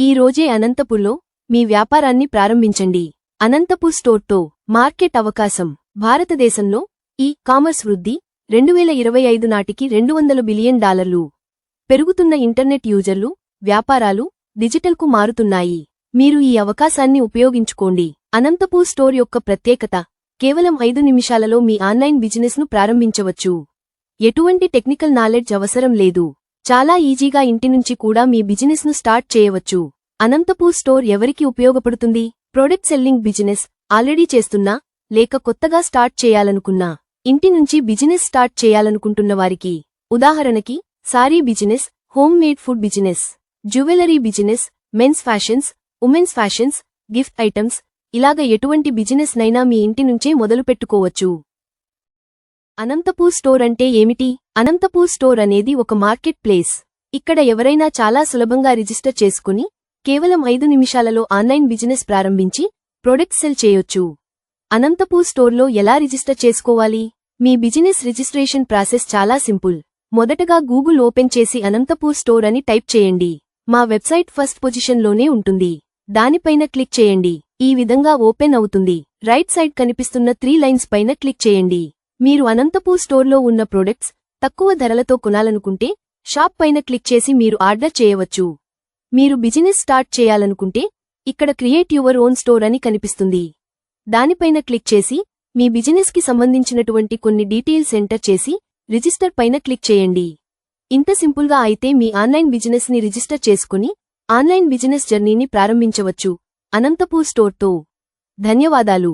ఈ రోజే అనంతపూర్లో మీ వ్యాపారాన్ని ప్రారంభించండి. అనంతపూర్ స్టోర్తో మార్కెట్ అవకాశం. భారతదేశంలో ఈ కామర్స్ వృద్ధి రెండు వేల ఇరవై ఐదు నాటికి రెండు వందల బిలియన్ డాలర్లు. పెరుగుతున్న ఇంటర్నెట్ యూజర్లు వ్యాపారాలు డిజిటల్కు మారుతున్నాయి. మీరు ఈ అవకాశాన్ని ఉపయోగించుకోండి. అనంతపూర్ స్టోర్ యొక్క ప్రత్యేకత కేవలం ఐదు నిమిషాలలో మీ ఆన్లైన్ బిజినెస్ను ప్రారంభించవచ్చు. ఎటువంటి టెక్నికల్ నాలెడ్జ్ అవసరం లేదు. చాలా ఈజీగా ఇంటి నుంచి కూడా మీ బిజినెస్ను స్టార్ట్ చేయవచ్చు. అనంతపూర్ స్టోర్ ఎవరికి ఉపయోగపడుతుంది? ప్రొడక్ట్ సెల్లింగ్ బిజినెస్ ఆల్రెడీ చేస్తున్నా లేక కొత్తగా స్టార్ట్ చేయాలనుకున్నా? ఇంటి నుంచి బిజినెస్ స్టార్ట్ చేయాలనుకుంటున్న వారికి ఉదాహరణకి sari business home made food business jewellery business men's fashions women's fashions gift items ఇలాగ ఎటువంటి బిజినెస్ నైనా మీ ఇంటి నుంచే మొదలుపెట్టుకోవచ్చు. అనంతపూర్ స్టోర్ అంటే ఏమిటి? అనంతపూర్ స్టోర్ అనేది ఒక మార్కెట్ ప్లేస్. ఇక్కడ ఎవరైనా చాలా సులభంగా రిజిస్టర్ చేసుకుని కేవలం ఐదు నిమిషాలలో ఆన్లైన్ బిజినెస్ ప్రారంభించి ప్రొడక్ట్ సెల్ చేయొచ్చు. అనంతపూర్ స్టోర్లో ఎలా రిజిస్టర్ చేసుకోవాలి? మీ బిజినెస్ రిజిస్ట్రేషన్ ప్రాసెస్ చాలా సింపుల్. మొదటగా గూగుల్ ఓపెన్ చేసి అనంతపూర్ స్టోర్ అని టైప్ చేయండి. మా వెబ్సైట్ ఫస్ట్ పొజిషన్లోనే ఉంటుంది. దానిపైన క్లిక్ చేయండి. ఈ విధంగా ఓపెన్ అవుతుంది. రైట్ సైడ్ కనిపిస్తున్న త్రీ లైన్స్ పైన క్లిక్ చేయండి. మీరు అనంతపూర్ స్టోర్లో ఉన్న ప్రొడక్ట్స్ తక్కువ ధరలతో కొనాలనుకుంటే షాప్ పైన క్లిక్ చేసి మీరు ఆర్డర్ చేయవచ్చు. మీరు బిజినెస్ స్టార్ట్ చేయాలనుకుంటే ఇక్కడ క్రియేట్ యువర్ ఓన్ స్టోర్ అని కనిపిస్తుంది. దానిపైన క్లిక్ చేసి మీ బిజినెస్కి సంబంధించినటువంటి కొన్ని డీటెయిల్స్ ఎంటర్ చేసి రిజిస్టర్ పైన క్లిక్ చేయండి. ఇంత సింపుల్గా అయితే మీ ఆన్లైన్ బిజినెస్ని రిజిస్టర్ చేసుకుని ఆన్లైన్ బిజినెస్ జర్నీని ప్రారంభించవచ్చు. అనంతపూర్ స్టోర్తో. ధన్యవాదాలు.